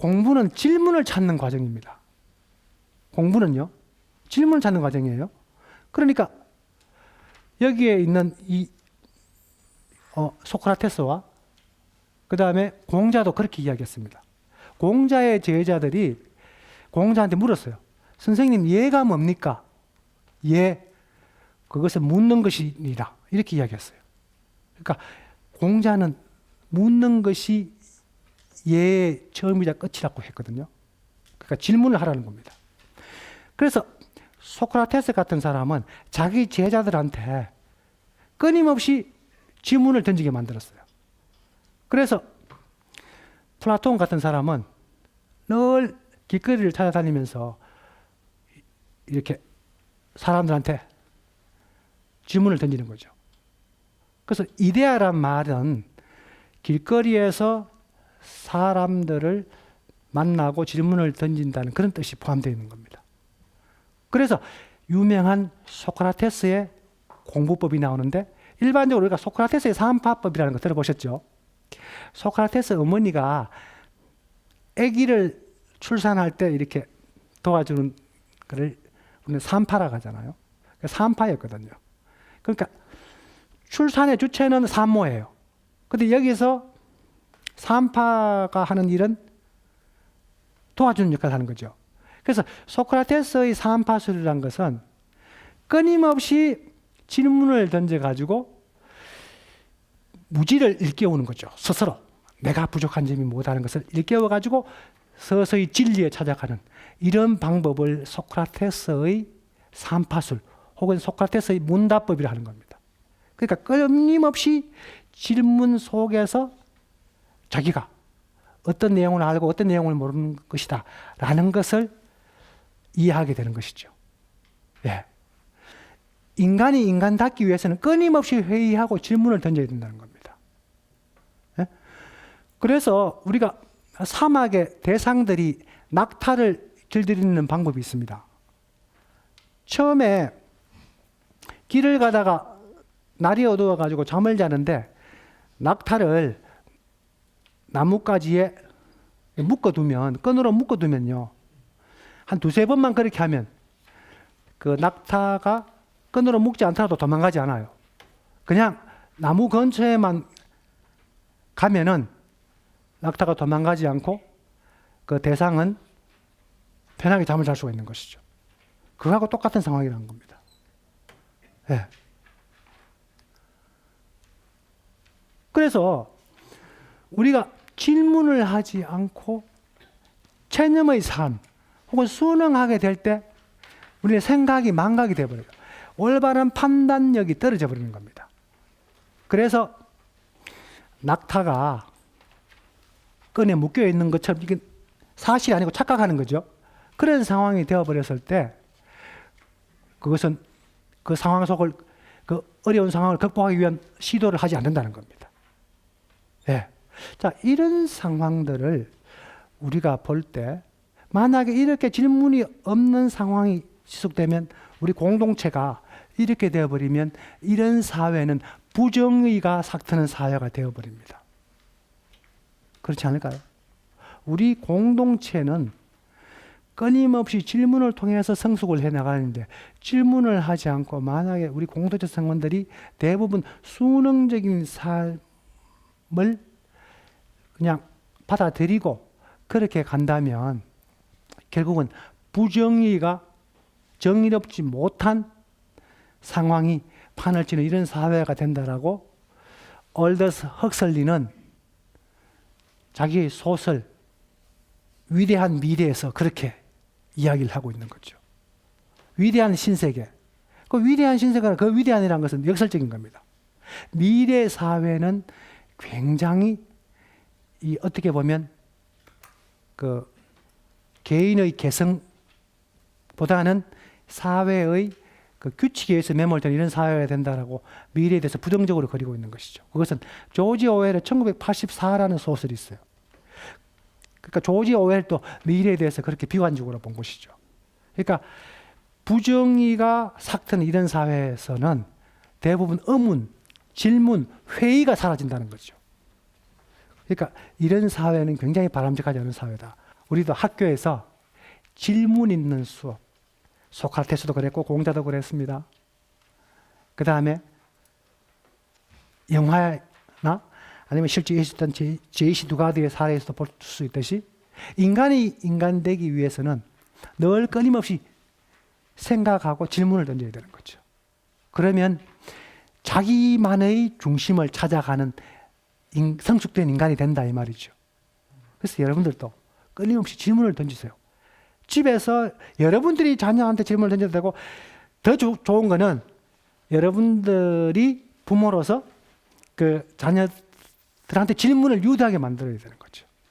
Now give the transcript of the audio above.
공부는 질문을 찾는 과정입니다. 공부는요, 질문을 찾는 과정이에요. 그러니까 여기에 있는 이 어, 소크라테스와 그 다음에 공자도 그렇게 이야기했습니다. 공자의 제자들이 공자한테 물었어요. 선생님, 예가 뭡니까? 예, 그것은 묻는 것이니라. 이렇게 이야기했어요. 그러니까 공자는 묻는 것이 예의 처음이자 끝이라고 했거든요. 그러니까 질문을 하라는 겁니다. 그래서 소크라테스 같은 사람은 자기 제자들한테 끊임없이 질문을 던지게 만들었어요. 그래서 플라톤 같은 사람은 늘 길거리를 찾아다니면서 이렇게 사람들한테 질문을 던지는 거죠. 그래서 이데아란 말은 길거리에서 사람들을 만나고 질문을 던진다는 그런 뜻이 포함되어 있는 겁니다. 그래서 유명한 소크라테스의 공부법이 나오는데 일반적으로 우리가 소크라테스의 삼파법이라는 거 들어보셨죠? 소크라테스 어머니가 아기를 출산할 때 이렇게 도와주는 거를 우리는 산파라고 하잖아요. 산파였거든요. 그러니까 출산의 주체는 산모예요. 근데 여기서 산파가 하는 일은 도와주는 역할을 하는 거죠. 그래서 소크라테스의 산파술이란 것은 끊임없이 질문을 던져가지고 무지를 일깨우는 거죠. 스스로 내가 부족한 점이 뭐다는 것을 일깨워가지고 서서히 진리에 찾아가는 이런 방법을 소크라테스의 산파술 혹은 소크라테스의 문답법이라 하는 겁니다. 그러니까 끊임없이 질문 속에서 자기가 어떤 내용을 알고 어떤 내용을 모르는 것이다 라는 것을 이해하게 되는 것이죠. 예. 인간이 인간답기 위해서는 끊임없이 회의하고 질문을 던져야 된다는 겁니다. 예? 그래서 우리가 사막의 대상들이 낙타를 길들이는 방법이 있습니다. 처음에 길을 가다가 날이 어두워 가지고 잠을 자는데 낙타를 나뭇가지에 묶어두면 끈으로 묶어두면요 한 두세 번만 그렇게 하면 그 낙타가 끈으로 묶지 않더라도 도망가지 않아요. 그냥 나무 근처에만 가면은 낙타가 도망가지 않고 그 대상은 편하게 잠을 잘 수가 있는 것이죠. 그거하고 똑같은 상황이라는 겁니다. 예. 그래서 우리가 질문을 하지 않고 체념의 삶 혹은 순응하게 될 때 우리의 생각이 망각이 되어버려요. 올바른 판단력이 떨어져 버리는 겁니다. 그래서 낙타가 끈에 묶여 있는 것처럼 이게 사실이 아니고 착각하는 거죠. 그런 상황이 되어버렸을 때 그것은 그 상황 속을 그 어려운 상황을 극복하기 위한 시도를 하지 않는다는 겁니다. 예. 자, 이런 상황들을 우리가 볼 때 만약에 이렇게 질문이 없는 상황이 지속되면 우리 공동체가 이렇게 되어버리면 이런 사회는 부정의가 삭트는 사회가 되어버립니다. 그렇지 않을까요? 우리 공동체는 끊임없이 질문을 통해서 성숙을 해 나가는데 질문을 하지 않고 만약에 우리 공동체 성원들이 대부분 수능적인 삶을 그냥 받아들이고 그렇게 간다면 결국은 부정의가 정의롭지 못한 상황이 판을 치는 이런 사회가 된다라고 얼더스 헉설리는 자기의 소설 위대한 미래에서 그렇게 이야기를 하고 있는 거죠. 위대한 신세계. 그 위대한 신세계가 그 위대한이라는 것은 역설적인 겁니다. 미래 사회는 굉장히 이 어떻게 보면 그 개인의 개성보다는 사회의 그 규칙에 의해서 매몰된 이런 사회가 된다라고 미래에 대해서 부정적으로 그리고 있는 것이죠. 그것은 조지 오웰의 1984라는 소설이 있어요. 그러니까 조지 오웰도 미래에 대해서 그렇게 비관적으로 본 것이죠. 그러니까 부정의가 삭트는 이런 사회에서는 대부분 의문, 질문, 회의가 사라진다는 거죠. 그러니까 이런 사회는 굉장히 바람직하지 않은 사회다. 우리도 학교에서 질문 있는 수업, 소크라테스도 그랬고 공자도 그랬습니다. 그 다음에 영화나 아니면 실제 있었던 제- 제이시 누가드의 사례에서도 볼 수 있듯이 인간이 인간 되기 위해서는 늘 끊임없이 생각하고 질문을 던져야 되는 거죠. 그러면 자기만의 중심을 찾아가는 인- 성숙된 인간이 된다 이 말이죠. 그래서 여러분들도 끊임없이 질문을 던지세요. 집에서 여러분들이 자녀한테 질문을 던져도 되고 더 조- 좋은 거는 여러분들이 부모로서 그 자녀들한테 질문을 유도하게 만들어야 되는 거죠.